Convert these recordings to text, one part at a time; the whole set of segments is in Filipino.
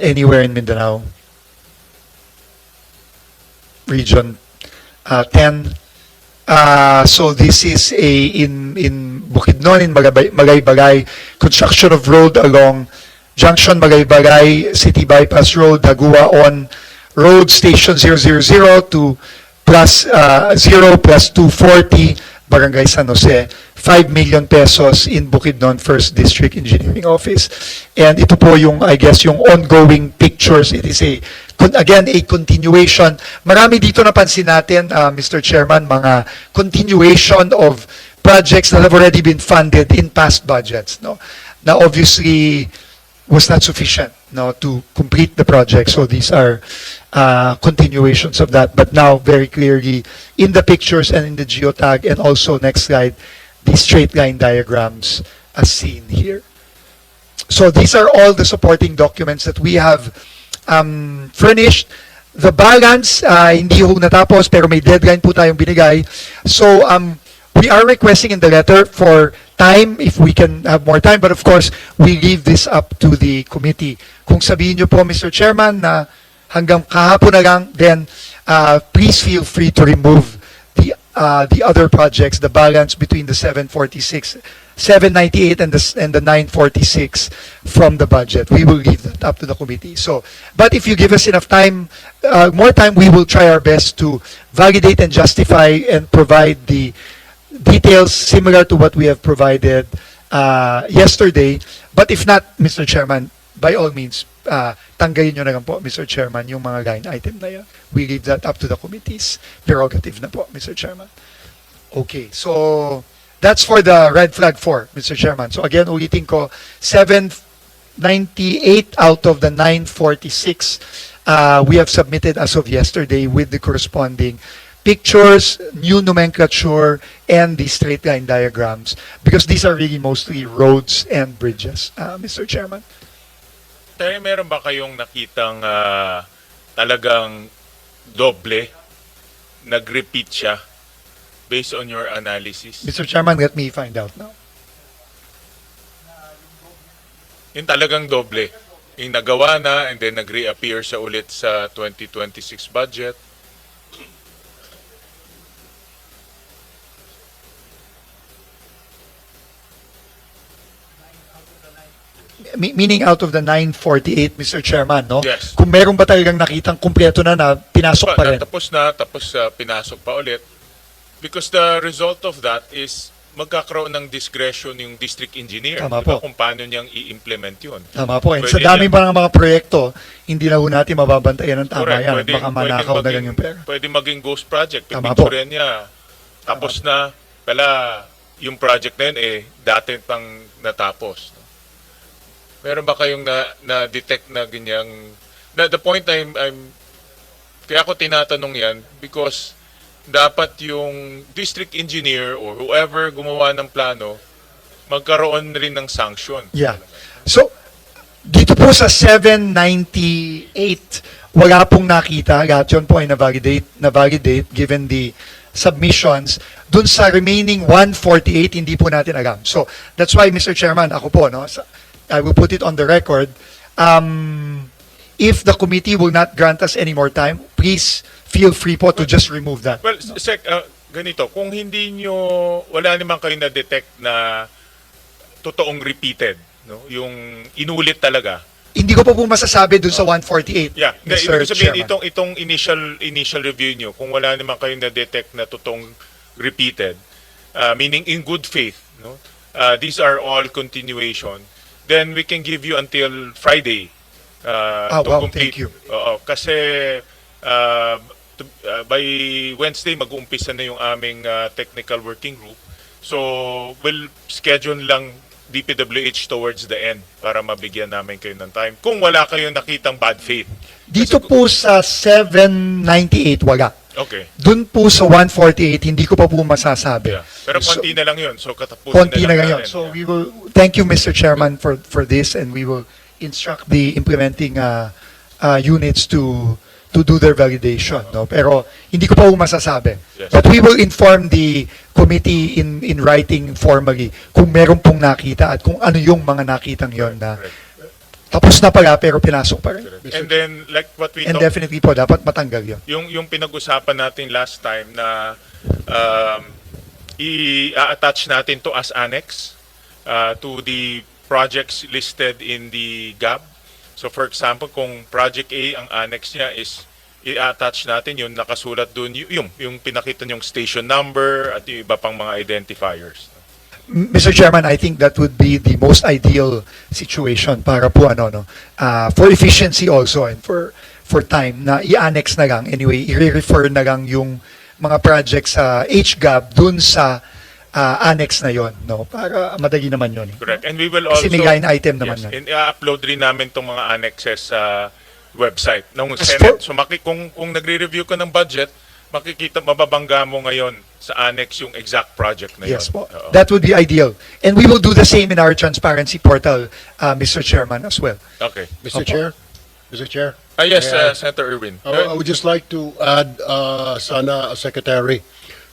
anywhere in Mindanao. Region uh, 10. Uh, so this is a in in Bukidnon in Magaybagay construction of road along Junction Magaybagay City Bypass Road Dagua on Road Station 000 to plus uh, 0 plus 240 Barangay San Jose 5 million pesos in Bukidnon First District Engineering Office. And ito po yung I guess yung ongoing pictures. It is a again a continuation. Marami dito napansin natin uh, Mr. Chairman mga continuation of projects that have already been funded in past budgets no? Now obviously was not sufficient no to complete the project. So these are uh, continuations of that. But now very clearly in the pictures and in the geotag and also next slide the straight line diagrams as seen here. So these are all the supporting documents that we have um, furnished. The balance uh, hindi ho natapos pero may deadline po tayong binigay. So um, we are requesting in the letter for time if we can have more time but of course we leave this up to the committee. Kung sabihin niyo po Mr. Chairman na hanggang kahapon na lang then uh, please feel free to remove uh, the other projects the balance between the 746 798 and the and the 946 from the budget we will leave that up to the committee so but if you give us enough time uh, more time we will try our best to validate and justify and provide the details similar to what we have provided uh, yesterday. But if not, Mr. Chairman, by all means, uh, tanggalin nyo na lang po, Mr. Chairman, yung mga line item na yan. We leave that up to the committee's prerogative na po, Mr. Chairman. Okay, so that's for the red flag 4, Mr. Chairman. So again, ulitin ko, 798 out of the 946 uh, we have submitted as of yesterday with the corresponding pictures, new nomenclature, and the straight line diagrams because these are really mostly roads and bridges, uh, Mr. Chairman. Tayo, meron ba kayong nakitang ah, talagang doble? Nag-repeat siya based on your analysis? Mr. Chairman, let me find out now. Yung talagang doble. Yung nagawa na and then nag-reappear siya ulit sa 2026 budget. Meaning out of the 948, Mr. Chairman, no? Yes. Kung meron ba talagang nakitang kumpleto na na pinasok pa Pa, rin? tapos na, tapos ah, pinasok pa ulit. Because the result of that is magkakaroon ng discretion yung district engineer Tama po. kung paano niyang i-implement yun. Tama po. And Pwede sa dami pa ng mga proyekto, hindi na ho natin mababantayan ng tama Correct. yan. Pwede, Baka manakaw na lang yung pera. Pwede maging ghost project. Tama po. Niya. Tapos na, pala, yung project na yun, eh, dati pang natapos. Meron ba kayong na, na-detect na ganyang... Na, the point I'm, I'm... Kaya ako tinatanong yan because dapat yung district engineer or whoever gumawa ng plano magkaroon rin ng sanction. Yeah. So, dito po sa 798, wala pong nakita. Lahat yun po ay na-validate, na-validate given the submissions. Dun sa remaining 148, hindi po natin alam. So, that's why, Mr. Chairman, ako po, no, sa- I will put it on the record. Um, if the committee will not grant us any more time, please feel free po to just remove that. Well, sec, uh, ganito, kung hindi nyo, wala naman kayo na-detect na totoong repeated, no? yung inulit talaga. Hindi ko po po masasabi dun sa 148, Yeah, Mr. ibig sabihin, Chairman. itong, itong initial, initial review nyo, kung wala naman kayo na-detect na totoong repeated, uh, meaning in good faith, no? uh, these are all continuation, then we can give you until Friday uh, Ah, to wow, complete. thank you. Oo, kasi uh, to- uh, by Wednesday mag-uumpisa na yung aming uh, technical working group. So, we'll schedule lang DPWH towards the end para mabigyan namin kayo ng time. Kung wala kayong nakitang bad faith. Dito Kasi- po sa 798, wala. Okay. Doon po sa 148, hindi ko pa po masasabi. Yeah. Pero So, konti na lang yun. So, katapusin konti na lang ngayon. natin. So Yeah. we will, thank you Mr. Chairman for, for this and we will instruct the implementing uh, uh, units to to do their validation. No? Pero hindi ko pa po masasabi. Yes. But we will inform the committee in in writing formally kung meron pong nakita at kung ano yung mga nakitang yon na Correct. Tapos na pala pero pinasok pa rin. And then, like what we And talked definitely po, dapat matanggal yun. yung yung pinag-usapan natin last time na um, i-attach natin to as annex uh, to the projects listed in the GAB. So for example, kung project A ang annex niya is i-attach natin yung nakasulat doon yung yung pinakita yung station number at yung iba pang mga identifiers. Mr. Chairman, I think that would be the most ideal situation para po ano no uh, for efficiency also and for for time na i-annex na lang anyway i-refer na lang yung mga projects sa HGAB dun sa uh, annex na yon no para madali naman yon Correct. And we will also Kasi may line item naman yes, and i-upload rin namin tong mga annexes sa website ng Senate. So maki kung kung nagre-review ka ng budget, makikita mababangga mo ngayon sa annex yung exact project na Yes yun. po. Oo. That would be ideal. And we will do the same in our transparency portal, uh, Mr. Chairman, as well. okay. Mr. Opo. Chair? Mr. Chair? Ah, yes, May I- uh, Senator Irwin. I I would just like to add, uh, sana, uh, Secretary,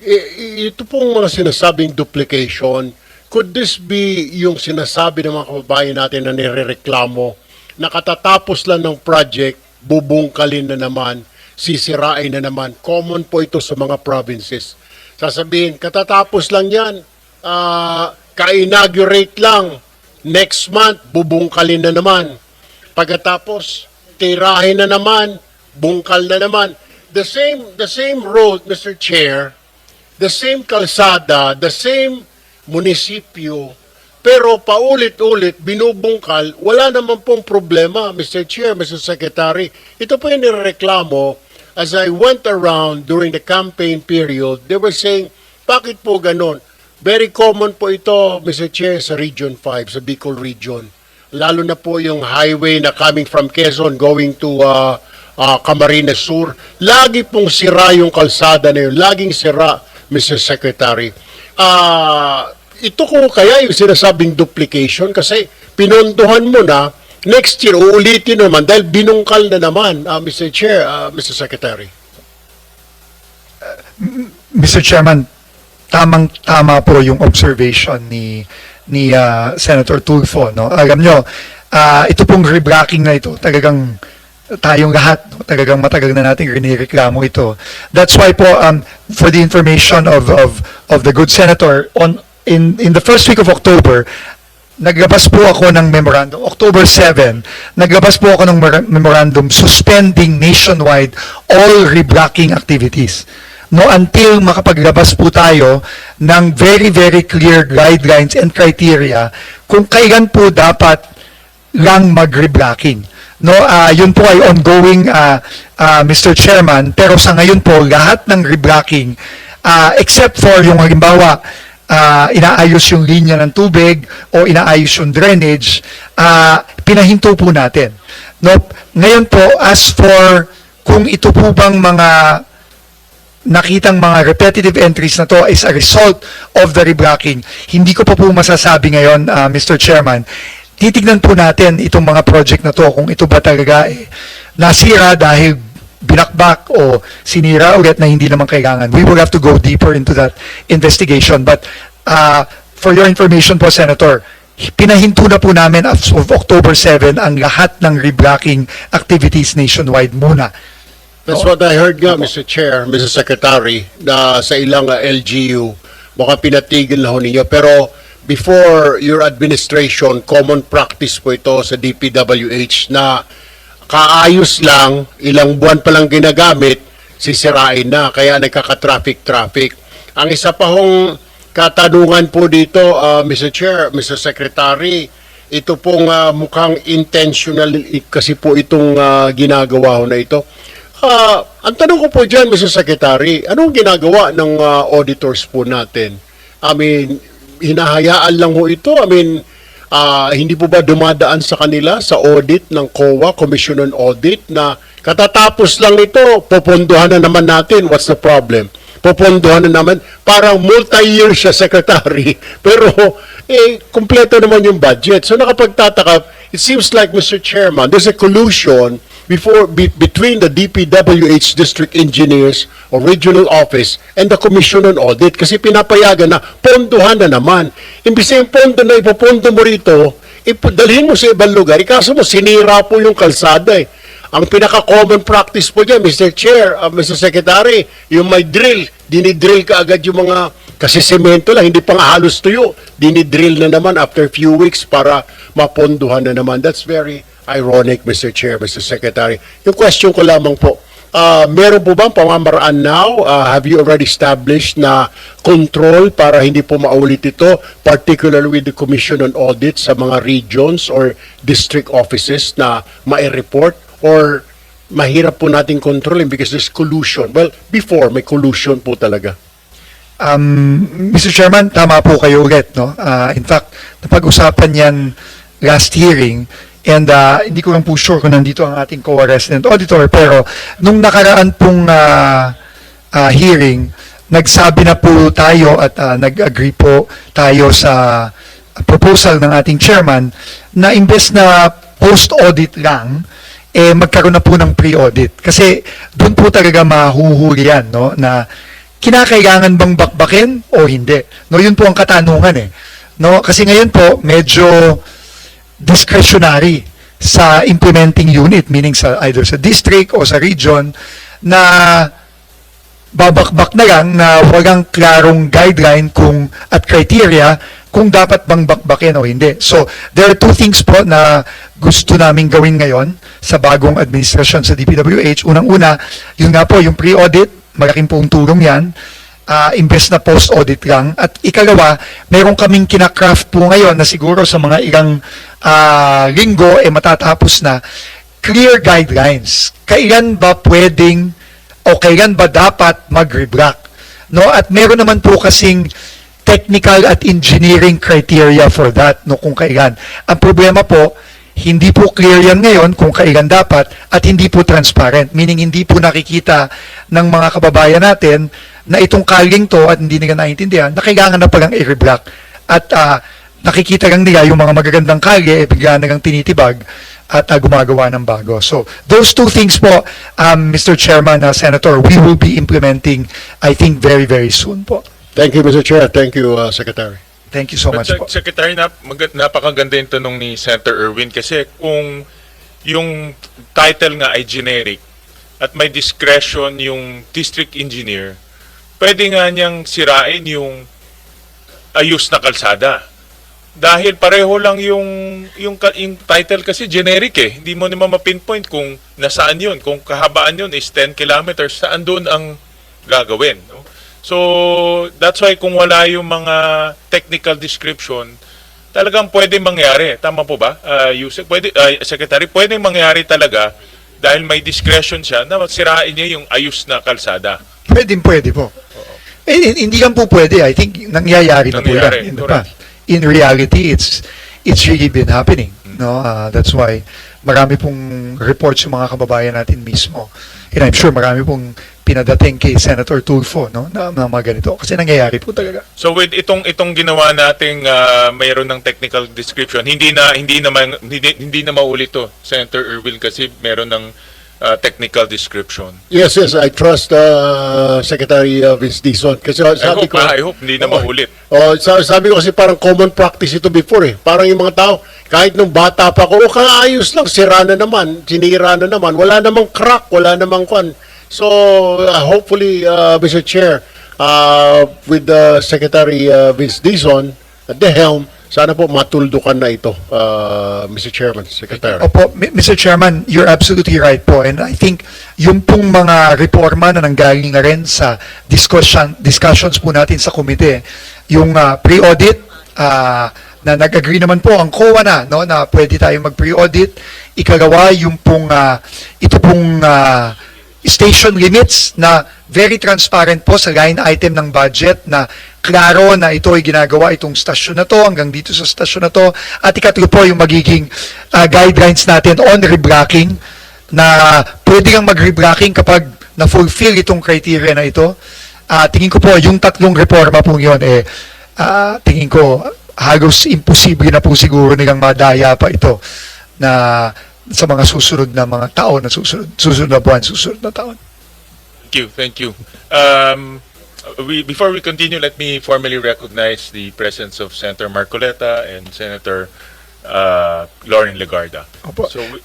i- i- ito pong mga sinasabing duplication, could this be yung sinasabi ng mga kababayan natin na nirereklamo na katatapos lang ng project, bubungkalin na naman, sisirain na naman. Common po ito sa mga provinces. Sasabihin, katatapos lang yan, ah, ka-inaugurate lang, next month, bubungkalin na naman. Pagkatapos, tirahin na naman, bungkal na naman. The same, the same road, Mr. Chair, the same kalsada, the same munisipyo, pero paulit-ulit binubungkal, wala naman pong problema, Mr. Chair, Mr. Secretary. Ito po yung nireklamo as I went around during the campaign period, they were saying, bakit po ganon? Very common po ito, Mr. Chair, sa Region 5, sa Bicol Region. Lalo na po yung highway na coming from Quezon going to uh, uh, Camarines Sur. Lagi pong sira yung kalsada na yun. Laging sira, Mr. Secretary. Ah, ito ko kaya yung sinasabing duplication kasi pinondohan mo na next year uulitin naman dahil binungkal na naman, ah, Mr. Chair, ah, Mr. Secretary. Mr. Chairman, tamang-tama po yung observation ni ni ah, Senator Tulfo. No? Alam nyo, ah, ito pong rebracking na ito, talagang tayong lahat, no? talagang matagal na natin rinireklamo ito. That's why po, um, for the information of, of, of the good senator, on, in, in the first week of October, naglabas po ako ng memorandum, October 7, naglabas po ako ng memorandum suspending nationwide all reblocking activities. No, until makapaglabas po tayo ng very, very clear guidelines and criteria kung kailan po dapat lang mag-reblocking. No, ah yun po ay ongoing, ah, ah, Mr. Chairman, pero sa ngayon po, lahat ng reblocking, ah, except for yung halimbawa, ah, inaayos yung linya ng tubig o inaayos yung drainage, ah, pinahinto po natin. No, ngayon po, as for kung ito po bang mga nakitang mga repetitive entries na to is a result of the reblocking. Hindi ko pa po masasabi ngayon, uh, Mr. Chairman. Titignan po natin itong mga project na to kung ito ba talaga eh, nasira dahil binakbak o sinira ulit na hindi naman kailangan. We will have to go deeper into that investigation. But uh, for your information po, Senator, pinahinto na po namin as of October 7 ang lahat ng reblocking activities nationwide muna. That's what I heard nga, Mr. Chair, Mr. Secretary, na sa ilang uh, LGU, baka pinatigil na ho ninyo. Pero before your administration, common practice po ito sa DPWH na kaayos lang, ilang buwan pa lang ginagamit, sisirain na, kaya nagkaka-traffic-traffic. Ang isa pa hong katanungan po dito, uh, Mr. Chair, Mr. Secretary, ito pong uh, mukhang intentional kasi po itong uh, ginagawa na ito. Ah, ang tanong ko po dyan, Mr. Secretary, anong ginagawa ng ah, auditors po natin? I mean, hinahayaan lang ho ito? I mean, ah, hindi po ba dumadaan sa kanila sa audit ng COA, Commission on Audit, na katatapos lang ito, popondohan na naman natin, what's the problem? Popondohan na naman, parang multi-year siya, Secretary, pero eh, kumpleto naman yung budget. So nakapagtataka, it seems like, Mr. Chairman, there's a collusion before be, between the DPWH district engineers or regional office and the commission on audit kasi pinapayagan na pondohan na naman. Imbis na yung pondo na ipopondo mo rito, ipo- dalhin mo sa ibang lugar. Ikaso mo, sinira po yung kalsada eh. Ang pinaka-common practice po dyan, Mr. Chair, uh, Mr. Secretary, yung may drill, dinidrill ka agad yung mga, kasi semento lang, hindi pa nga halos tuyo. Dinidrill na naman after few weeks para maponduhan na naman. That's very ironic, Mr. Chair, Mr. Secretary. Yung question ko lamang po, Ah, meron po bang pamamaraan now? Ah, have you already established na control para hindi po maulit ito, particularly with the Commission on Audit sa mga regions or district offices na ma-report or mahirap po natin kontrolin because there's collusion. Well, before may collusion po talaga. Um, Mr. Chairman, tama po kayo ulit. No? Ah, in fact, napag-usapan yan last hearing and ah, hindi ko lang po sure kung nandito ang ating COA resident auditor pero nung nakaraan pong ah, ah, hearing, nagsabi na po tayo at ah, nag-agree po tayo sa proposal ng ating chairman na imbes na post-audit lang, eh magkaroon na po ng pre-audit. Kasi doon po talaga mahuhuli yan, no? Na kinakailangan bang bakbakin o hindi? No, yun po ang katanungan eh. No, kasi ngayon po medyo discretionary sa implementing unit, meaning sa either sa district o sa region na babakbak na lang na walang klarong guideline kung at criteria kung dapat bang bakbakin o hindi. So, there are two things po na gusto namin gawin ngayon sa bagong administrasyon sa DPWH. Unang-una, yun nga po, yung pre-audit, malaking pong tulong yan. Ah, imbes na post-audit lang. At ikalawa, meron kaming kinakraft po ngayon na siguro sa mga ilang ah, linggo eh matatapos na clear guidelines. Kailan ba pwedeng o kailan ba dapat mag-reblock? No? At meron naman po kasing technical at engineering criteria for that, no, kung kailan. Ang problema po, hindi po clear yan ngayon kung kailan dapat at hindi po transparent. Meaning hindi po nakikita ng mga kababayan natin na itong kaling to at hindi nila naiintindihan na kailangan na palang i-reblock. At ah, nakikita lang nila yung mga magagandang kalye, eh, bigla na lang tinitibag at ah, gumagawa ng bago. So, those two things po, um, Mr. Chairman, uh, Senator, we will be implementing, I think, very, very soon po. Thank you, Mr. Chair. Thank you, uh, Secretary. Thank you so But much Sec- po. Secretary, nap- mag- napakaganda yung tanong ni Senator Erwin kasi kung yung title nga ay generic at may discretion yung district engineer, pwede nga niyang sirain yung ayos na kalsada. Dahil pareho lang yung, yung, ka- yung title kasi generic eh. Hindi mo naman mapinpoint kung nasaan yun. Kung kahabaan yun is 10 kilometers, saan doon ang gagawin. No? So, that's why kung wala yung mga technical description, talagang pwede mangyari. Tama po ba, uh, Yusek? Pwede, uh, Secretary, pwede mangyari talaga dahil may discretion siya na sirain niya yung ayos na kalsada. Pwede, pwede po. Eh, hindi lang po pwede. I think nangyayari na po Nangyayari, yan in the past. In reality, it's it's really been happening. No, Ah, that's why marami pong reports yung mga kababayan natin mismo. And I'm sure marami pong pinadating kay Senator Tulfo, no, na, na mga ganito. Kasi nangyayari po talaga. So with itong itong ginawa nating uh, mayroon ng technical description, hindi na hindi na ma- hindi, hindi na maulit to Senator Erwin kasi meron ng uh, technical description. Yes, yes, I trust uh, Secretary uh, Vince Dizon. Kasi I sabi hope, ko, ah, I hope hindi na Oo. maulit. Oh, sa- sabi ko kasi parang common practice ito before eh. Parang yung mga tao, kahit nung bata pa ko, oh, kaayos lang, sira na naman, sinira na naman, wala namang crack, wala namang kwan. So, uh, hopefully, uh, Mr. Chair, uh, with the Secretary uh, Vince Dizon at the helm, sana po matuldukan na ito, uh, Mr. Chairman, Secretary. Opo, Mr. Chairman, you're absolutely right po. And I think yung pong mga reforma na nanggaling na rin sa discussion, discussions po natin sa komite, yung ah, pre-audit, ah, na nag-agree naman po ang COA na, no, na pwede tayo mag-pre-audit. Ikagawa yung pong, ah, ito pong ah, station limits na very transparent po sa line item ng budget na klaro na ito ay ginagawa itong stasyon na to hanggang dito sa stasyon na to at ikatlo po yung magiging ah, guidelines natin on reblocking na pwede kang mag-reblocking kapag na-fulfill itong criteria na ito. Ah, tingin ko po yung tatlong reforma po yun eh ah, tingin ko halos imposible na po siguro nilang madaya pa ito na sa mga susunod na mga taon na susunod, susunod na buwan, susunod na taon. Thank you, thank you. Um, we, before we continue, let me formally recognize the presence of Senator Marcoleta and Senator uh, Lauren Legarda. Opo. So, we-